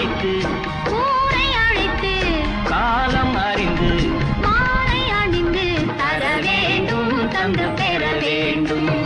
அழைத்து ஊரை அழைத்து காலம் அறிந்து மாலை அணிந்து தர வேண்டும் தந்து பெற வேண்டும்.